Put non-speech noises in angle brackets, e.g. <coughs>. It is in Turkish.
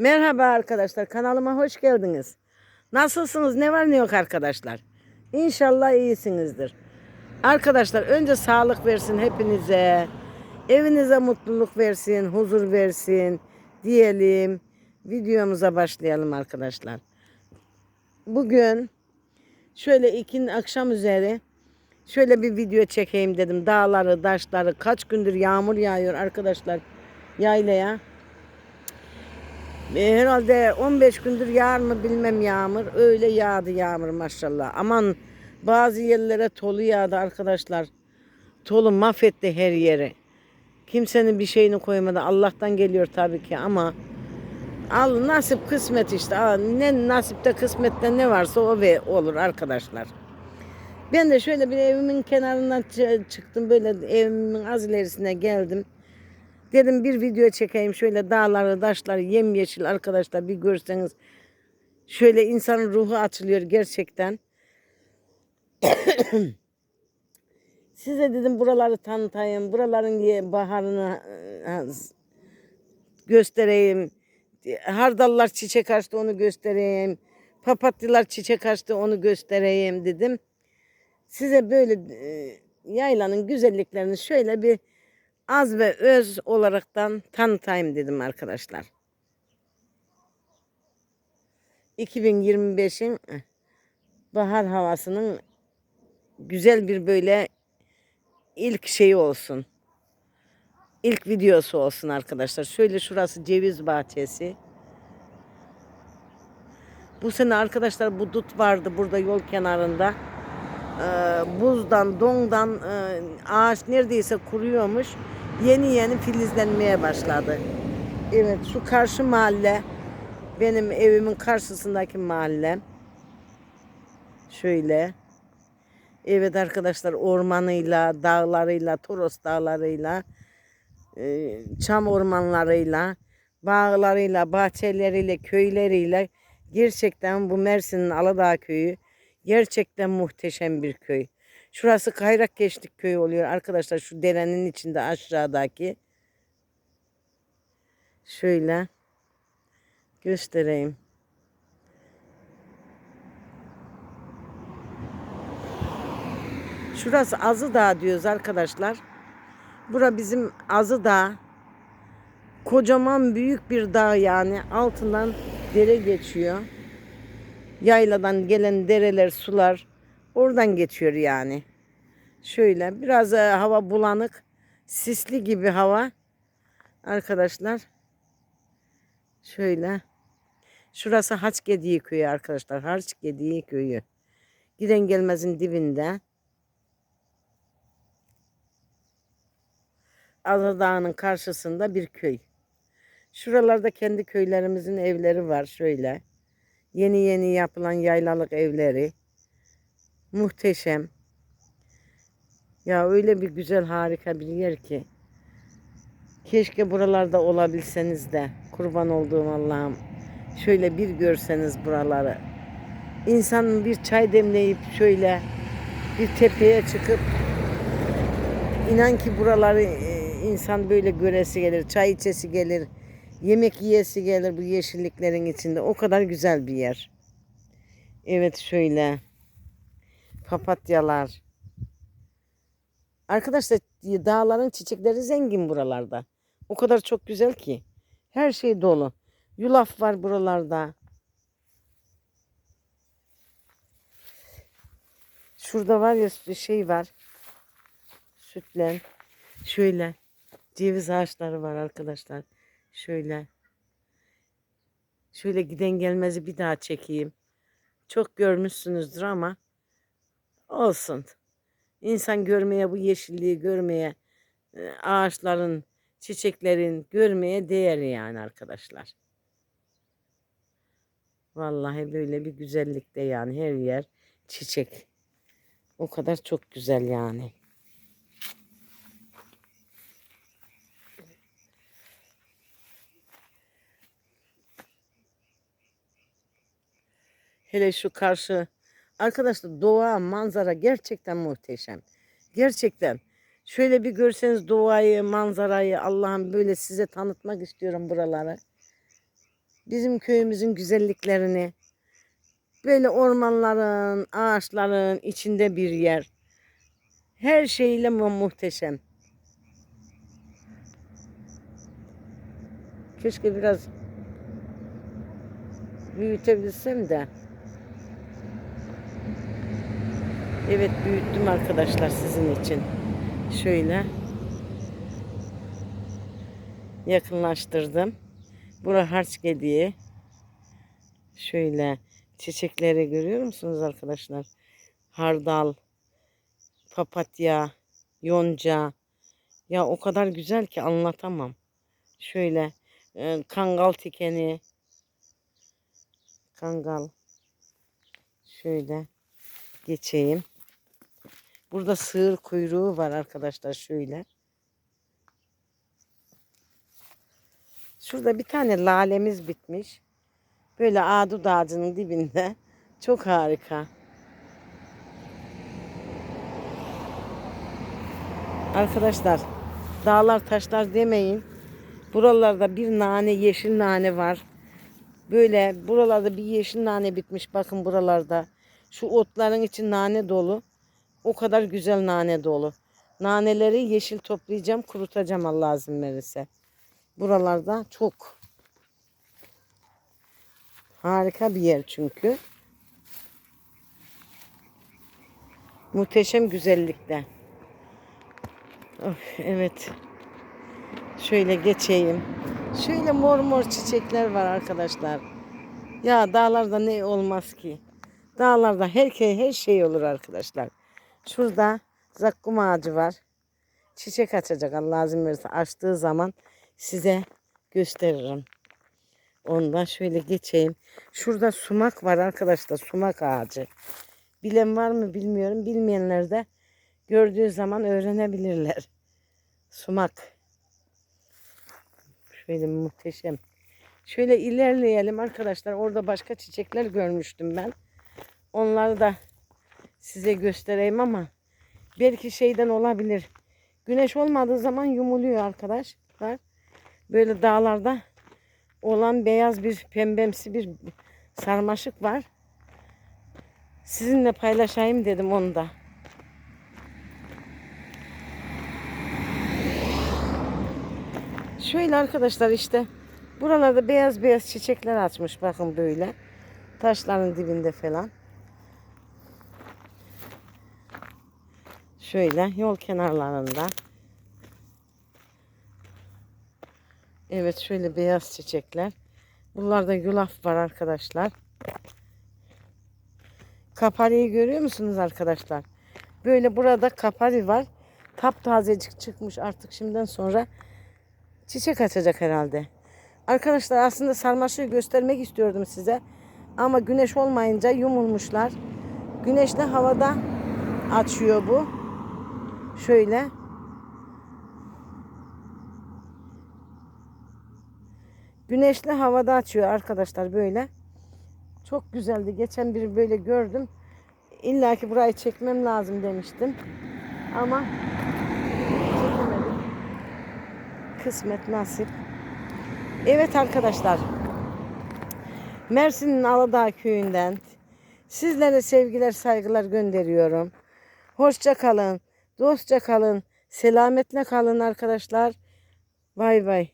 Merhaba arkadaşlar kanalıma hoş geldiniz. Nasılsınız ne var ne yok arkadaşlar. İnşallah iyisinizdir. Arkadaşlar önce sağlık versin hepinize. Evinize mutluluk versin, huzur versin diyelim. Videomuza başlayalım arkadaşlar. Bugün şöyle ikinin akşam üzeri şöyle bir video çekeyim dedim. Dağları, taşları kaç gündür yağmur yağıyor arkadaşlar yaylaya. E, Herhalde 15 gündür yağar mı bilmem yağmur. Öyle yağdı yağmur maşallah. Aman bazı yerlere tolu yağdı arkadaşlar. Tolu mahvetti her yeri. Kimsenin bir şeyini koymadı. Allah'tan geliyor tabii ki ama al nasip kısmet işte. Al, ne nasipte kısmette ne varsa o ve olur arkadaşlar. Ben de şöyle bir evimin kenarından çı- çıktım böyle evimin az ilerisine geldim. Dedim bir video çekeyim şöyle dağları, taşları yemyeşil arkadaşlar bir görseniz. Şöyle insanın ruhu açılıyor gerçekten. <coughs> Size dedim buraları tanıtayım, buraların baharını e, göstereyim. Hardallar çiçek açtı onu göstereyim. Papatyalar çiçek açtı onu göstereyim dedim. Size böyle e, yaylanın güzelliklerini şöyle bir az ve öz olaraktan tanıtayım dedim arkadaşlar. 2025'in eh, bahar havasının güzel bir böyle ilk şeyi olsun. İlk videosu olsun arkadaşlar. Şöyle şurası ceviz bahçesi. Bu sene arkadaşlar bu dut vardı burada yol kenarında. Ee, buzdan, dondan e, ağaç neredeyse kuruyormuş. Yeni yeni filizlenmeye başladı. Evet şu karşı mahalle benim evimin karşısındaki mahalle. Şöyle. Evet arkadaşlar ormanıyla, dağlarıyla, Toros dağlarıyla, e, çam ormanlarıyla, bağlarıyla, bahçeleriyle, köyleriyle gerçekten bu Mersin'in Aladağ köyü gerçekten muhteşem bir köy. Şurası Kayrak Geçtik köyü oluyor arkadaşlar şu derenin içinde aşağıdaki. Şöyle göstereyim. Şurası Azı Dağ diyoruz arkadaşlar. Bura bizim Azı Dağ. Kocaman büyük bir dağ yani. Altından dere geçiyor. Yayladan gelen dereler, sular oradan geçiyor yani. Şöyle biraz e, hava bulanık, sisli gibi hava. Arkadaşlar. Şöyle. Şurası Haç Gediği köyü arkadaşlar. Haç Gediği köyü. Giden gelmezin dibinde. Azadağ'ın karşısında bir köy. Şuralarda kendi köylerimizin evleri var şöyle. Yeni yeni yapılan yaylalık evleri. Muhteşem. Ya öyle bir güzel harika bir yer ki. Keşke buralarda olabilseniz de kurban olduğum Allah'ım. Şöyle bir görseniz buraları. İnsanın bir çay demleyip şöyle bir tepeye çıkıp inan ki buraları e, insan böyle göresi gelir, çay içesi gelir, yemek yiyesi gelir bu yeşilliklerin içinde. O kadar güzel bir yer. Evet şöyle papatyalar. Arkadaşlar dağların çiçekleri zengin buralarda. O kadar çok güzel ki. Her şey dolu. Yulaf var buralarda. Şurada var ya şey var. Sütlen. Şöyle. Ceviz ağaçları var arkadaşlar. Şöyle. Şöyle giden gelmezi bir daha çekeyim. Çok görmüşsünüzdür ama olsun. İnsan görmeye bu yeşilliği görmeye e, ağaçların, çiçeklerin görmeye değer yani arkadaşlar. Vallahi böyle bir güzellikte yani her yer çiçek. O kadar çok güzel yani. Hele şu karşı arkadaşlar doğa manzara gerçekten muhteşem. Gerçekten. Şöyle bir görseniz doğayı, manzarayı Allah'ım böyle size tanıtmak istiyorum buraları. bizim köyümüzün güzelliklerini böyle ormanların, ağaçların içinde bir yer. Her şeyle mu- muhteşem. Keşke biraz büyütebilsem de. Evet büyüttüm arkadaşlar sizin için. Şöyle yakınlaştırdım. Bura harç gediği. Şöyle çiçekleri görüyor musunuz arkadaşlar? Hardal, papatya, yonca. Ya o kadar güzel ki anlatamam. Şöyle e, kangal tikeni. Kangal. Şöyle geçeyim. Burada sığır kuyruğu var arkadaşlar şöyle. Şurada bir tane lalemiz bitmiş. Böyle adut ağacının dibinde. <laughs> Çok harika. Arkadaşlar dağlar taşlar demeyin. Buralarda bir nane yeşil nane var. Böyle buralarda bir yeşil nane bitmiş. Bakın buralarda. Şu otların içi nane dolu. O kadar güzel nane dolu. Naneleri yeşil toplayacağım, kurutacağım Allah izin verirse. Buralarda çok. Harika bir yer çünkü. Muhteşem güzellikte. Of, evet. Şöyle geçeyim. Şöyle mor mor çiçekler var arkadaşlar. Ya dağlarda ne olmaz ki? Dağlarda her, şey- her şey olur arkadaşlar. Şurada zakkum ağacı var. Çiçek açacak Allah izin verirse. Açtığı zaman size gösteririm. Ondan şöyle geçeyim. Şurada sumak var arkadaşlar. Sumak ağacı. Bilen var mı bilmiyorum. Bilmeyenler de gördüğü zaman öğrenebilirler. Sumak. Şöyle muhteşem. Şöyle ilerleyelim arkadaşlar. Orada başka çiçekler görmüştüm ben. Onları da size göstereyim ama belki şeyden olabilir. Güneş olmadığı zaman yumuluyor arkadaşlar. Böyle dağlarda olan beyaz bir pembemsi bir sarmaşık var. Sizinle paylaşayım dedim onu da. Şöyle arkadaşlar işte buralarda beyaz beyaz çiçekler açmış bakın böyle. Taşların dibinde falan. Şöyle yol kenarlarında. Evet şöyle beyaz çiçekler. Buralarda yulaf var arkadaşlar. Kapariyi görüyor musunuz arkadaşlar? Böyle burada kapari var. Taptazecik çıkmış artık şimdiden sonra çiçek açacak herhalde. Arkadaşlar aslında sarmaşığı göstermek istiyordum size. Ama güneş olmayınca yumulmuşlar. Güneşle havada açıyor bu. Şöyle. Güneşli havada açıyor arkadaşlar böyle. Çok güzeldi. Geçen bir böyle gördüm. İlla ki burayı çekmem lazım demiştim. Ama çekemedim. Kısmet nasip. Evet arkadaşlar. Mersin'in Aladağ köyünden sizlere sevgiler saygılar gönderiyorum. Hoşça kalın. Dostça kalın. Selametle kalın arkadaşlar. Bay bay.